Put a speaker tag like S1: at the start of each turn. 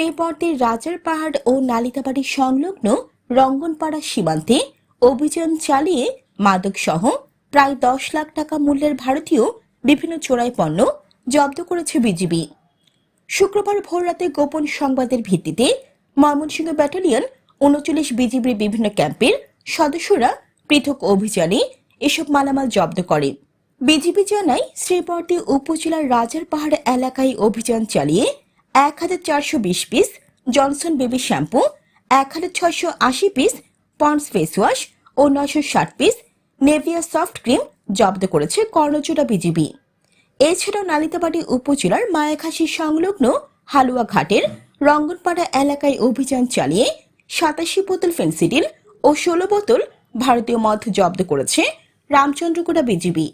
S1: শ্রীবর্দের রাজার পাহাড় ও নালিতাবাড়ি সংলগ্ন রঙ্গনপাড়া সীমান্তে অভিযান চালিয়ে মাদকসহ প্রায় দশ লাখ টাকা মূল্যের ভারতীয় বিভিন্ন চোরাই পণ্য জব্দ করেছে বিজিবি। শুক্রবার ভোররাতে গোপন সংবাদের ভিত্তিতে ময়মনসিংহ ব্যাটালিয়ন উনচল্লিশ বিজিবির বিভিন্ন ক্যাম্পের সদস্যরা পৃথক অভিযানে এসব মালামাল জব্দ করে। বিজিবি জানায় শ্রীবর্দী উপজেলার রাজার পাহাড় এলাকায় অভিযান চালিয়ে এক হাজার চারশো বিশ পিস জনসন বেবি শ্যাম্পু এক হাজার ছয়শো আশি পিস পন্ডস ফেস ওয়াশ ও নয়শো ষাট পিস নেভিয়া সফট ক্রিম জব্দ করেছে কর্ণচূড়া বিজিবি এছাড়াও নালিতাবাড়ি উপজেলার মায়াখাসী সংলগ্ন হালুয়া ঘাটের রঙ্গনপাড়া এলাকায় অভিযান চালিয়ে সাতাশি বোতল ফেন্সিডিল ও ষোলো বোতল ভারতীয় মদ জব্দ করেছে রামচন্দ্রকুড়া বিজিবি